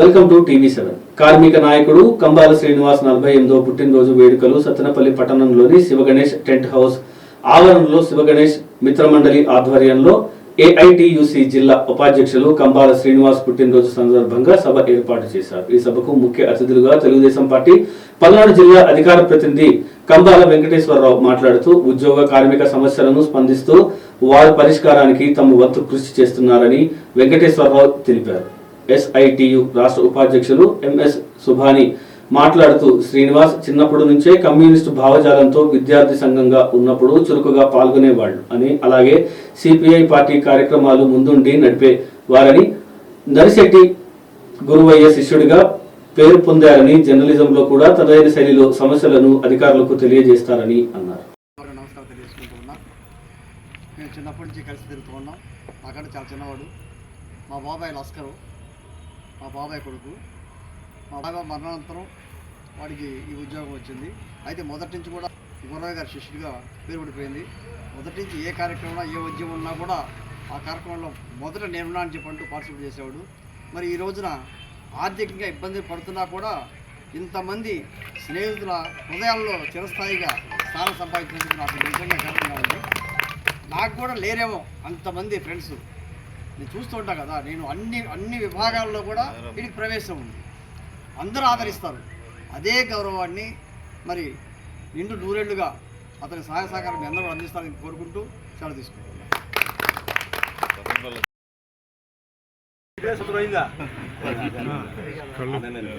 Welcome to TV seven. కార్మిక నాయకుడు కంబాల శ్రీనివాస్ నలభై ఎనిమిదో పుట్టినరోజు వేడుకలు సత్తెనపల్లి పట్టణంలోని శివగణేష్ టెంట్ హౌస్ ఆవరణలో శివగణేష్ మిత్రమండలి ఆధ్వర్యంలో ఏఐటియుసి జిల్లా ఉపాధ్యక్షులు కంబాల శ్రీనివాస్ పుట్టినరోజు సందర్భంగా సభ ఏర్పాటు చేశారు. ఈ సభకు ముఖ్య అతిథులుగా తెలుగుదేశం పార్టీ పల్నాడు జిల్లా అధికార ప్రతినిధి కంబాల వెంకటేశ్వరరావు మాట్లాడుతూ ఉద్యోగ కార్మిక సమస్యలను స్పందిస్తూ వారి పరిష్కారానికి తమ వంతు కృషి చేస్తున్నారని వెంకటేశ్వరరావు తెలిపారు. ఎస్ఐటియు రాష్ట్ర ఉపాధ్యక్షులు ఎంఎస్ సుభాని మాట్లాడుతూ శ్రీనివాస్ చిన్నప్పటి నుంచే కమ్యూనిస్టు భావజాలంతో విద్యార్థి సంఘంగా ఉన్నప్పుడు చురుకుగా పాల్గొనేవాళ్ళు అని అలాగే సిపిఐ పార్టీ కార్యక్రమాలు ముందుండి నడిపే వారని నరిశెట్టి గురువయ్య శిష్యుడిగా పేరు పొందారని జర్నలిజంలో కూడా తదైన శైలిలో సమస్యలను అధికారులకు తెలియజేస్తారని అన్నారు. చిన్నప్పటి నుంచి కలిసి తిరుగుతూ ఉన్నాం. నాకంటే చాలా చిన్నవాడు. మా బాబాయ్ లస్కరు. మా బాబాయ్ కొడుకు. మా బాబాయ్ మరణానంతరం వాడికి ఈ ఉద్యోగం వచ్చింది. అయితే మొదటి నుంచి కూడా గురవయ్య గారి శిష్యుడిగా పేరు పడిపోయింది. మొదటి నుంచి ఏ కార్యక్రమం ఏ ఉద్యమం ఉన్నా కూడా ఆ కార్యక్రమంలో మొదట నేనున్నా అని చెప్పి అంటూ పార్టిసిపేట్ చేసేవాడు. మరి ఈ రోజున ఆర్థికంగా ఇబ్బంది పడుతున్నా కూడా ఇంతమంది స్నేహితుల హృదయాల్లో చిరస్థాయిగా స్థానం సంపాదించినందుకు నాకు నిజంగా గర్వంగా ఉంది. నాకు కూడా లేరేమో అంతమంది ఫ్రెండ్స్ నేను చూస్తూ ఉంటా కదా నేను అన్ని అన్ని విభాగాల్లో కూడా వీడికి ప్రవేశం ఉంది. అందరూ ఆదరిస్తారు. అదే గౌరవాన్ని మరి నిండు నూరేళ్ళుగా అతని సహాయ సహకారం మీ అందరూ అందిస్తారని కోరుకుంటూ చాలా తీసుకుంటున్నాను.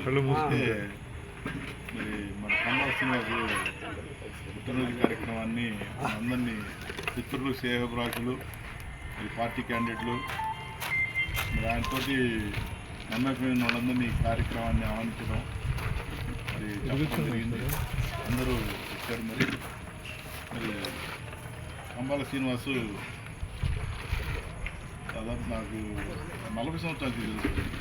కళ్ళు మూసుకుంటే. మరి మన కమల్ శ్రీనివాసు పుట్టినరోజు కార్యక్రమాన్ని అందరినీ మిత్రులు పార్టీ క్యాండిడేట్లు దాంతో ఆయనతోటి నమ్మకమైన వాళ్ళందరినీ ఈ కార్యక్రమాన్ని ఆహ్వానించడం మరి చెప్పడం జరిగింది. అందరూ ఇచ్చారు మరి. మరి కంబాల శ్రీనివాసు దాదాపు నాకు నలభై సంవత్సరాలకి తెలుస్తుంది